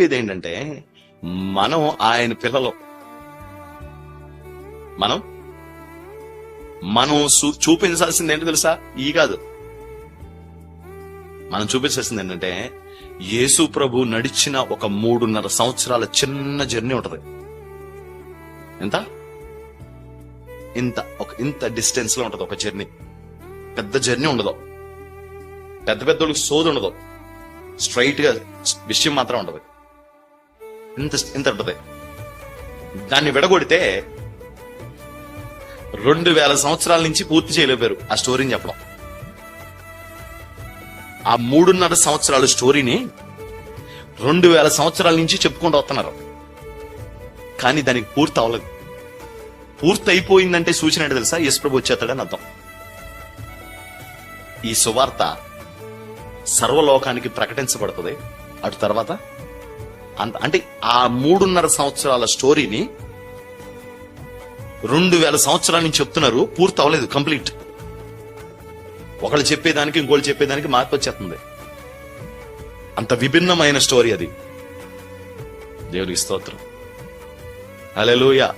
చెప్పేది ఏంటంటే మనం ఆయన పిల్లలు. మనం? మనం చూపించాల్సింది ఏంటి తెలుసా? ఈ కాదు. మనం చూపించాల్సింది ఏంటంటే యేసు ప్రభు నడిచిన ఒక మూడున్నర సంవత్సరాల చిన్న జర్నీ ఉంటది. ఎంత? ఇంత ఒక ఇంత డిస్టెన్స్లో ఉంటది ఒక జర్నీ. పెద్ద జర్నీ ఉండదు. పెద్ద పెద్దోళ్ళకి సోది ఉండదు. స్ట్రైట్గా విషయం మాత్రం ఉండదు. ఇంత ఇంత ఉంటది దాన్ని విడగొడితే రెండు వేల సంవత్సరాల నుంచి పూర్తి చేయలేపారు ఆ స్టోరీని చెప్పడం. ఆ మూడున్నర సంవత్సరాల స్టోరీని రెండు వేల సంవత్సరాల నుంచి చెప్పుకుంటూ వస్తున్నారు. కానీ దానికి పూర్తి అవ్వలేదు పూర్తి అయిపోయిందంటే సూచన ఏంటో తెలుసా? యశ్ప్రభు వచ్చేస్తాడని అర్థం. ఈ సువార్త సర్వలోకానికి ప్రకటించబడుతుంది. అటు తర్వాత అంత అంటే ఆ మూడున్నర సంవత్సరాల స్టోరీని రెండు వేల సంవత్సరాల నుంచి చెప్తున్నారు పూర్తి అవ్వలేదు కంప్లీట్. ఒకళ్ళు చెప్పేదానికి ఇంకోళ్ళు చెప్పేదానికి మార్పు వచ్చేస్తుంది. అంత విభిన్నమైన స్టోరీ అది. దేవునికి స్తోత్రం. అలెలుయా